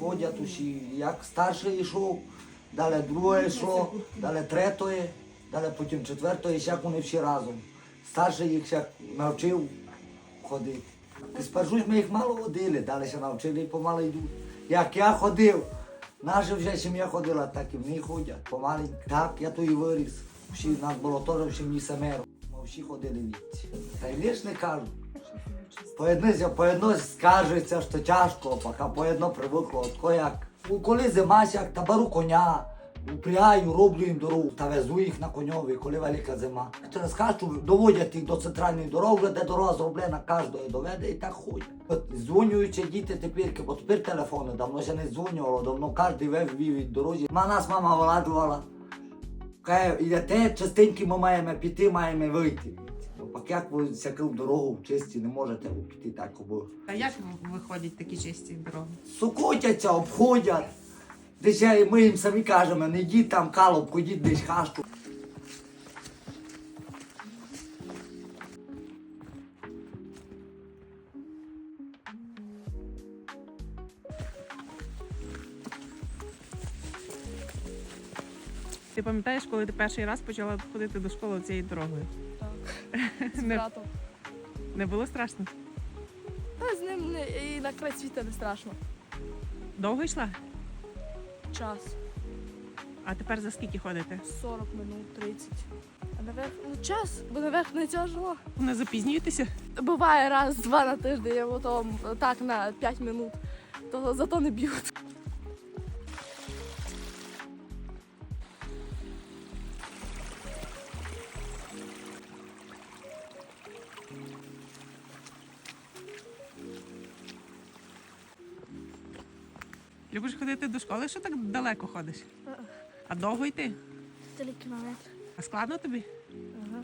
ходять усі. Як старший йшов, далі друге йшло, далі третє, далі потім четверте, як вони всі разом. Старший їх ще навчив ходити. І спершу ми їх мало водили, далі ще навчили і помало йдуть. Як я ходив, наша вже сім'я ходила, так і вони ходять, помаленьку. Так, я то і виріс. Всі в нас було теж в сім'ї семеро. Ми всі ходили віці. Та й не кажу. Поєднися, поєдно скажеться, що тяжко, поки поєдно привикло. От як. Коли зима, як та беру коня, упрягаю, роблю їм дорогу та везу їх на коньові, коли велика зима. Через кажу, доводять їх до центральної дороги, де дорога зроблена, кожного доведе і так ходять. От дзвонюючи діти тепер, бо тепер телефони, давно ще не дзвонювало, давно кожен вев вів від дорозі. Ма нас мама виладжувала. Каже, йдете, частенько ми маємо піти, маємо вийти. Ну, як ви всяку дорогу в чисті не можете піти так обо. А як виходять такі чисті дороги? Сукотяться, обходять. Десь я- ми їм самі кажемо, не йдіть там калопку, йдіть десь хащу. Ти пам'ятаєш, коли ти перший раз почала ходити до школи цією дорогою? Так, з Не, братом. не було страшно? Та з ним не, і на край світа не страшно. Довго йшла? Час. А тепер за скільки ходите? 40 минут, 30. А наверх, ну час, бо наверх не тяжело. Не запізнюєтеся? Буває раз-два на тиждень, а потім так на 5 минут. То зато не б'ють. Любиш ходити до школи, що так далеко ходиш? А довго йти? Три кілометри. А складно тобі? Ага.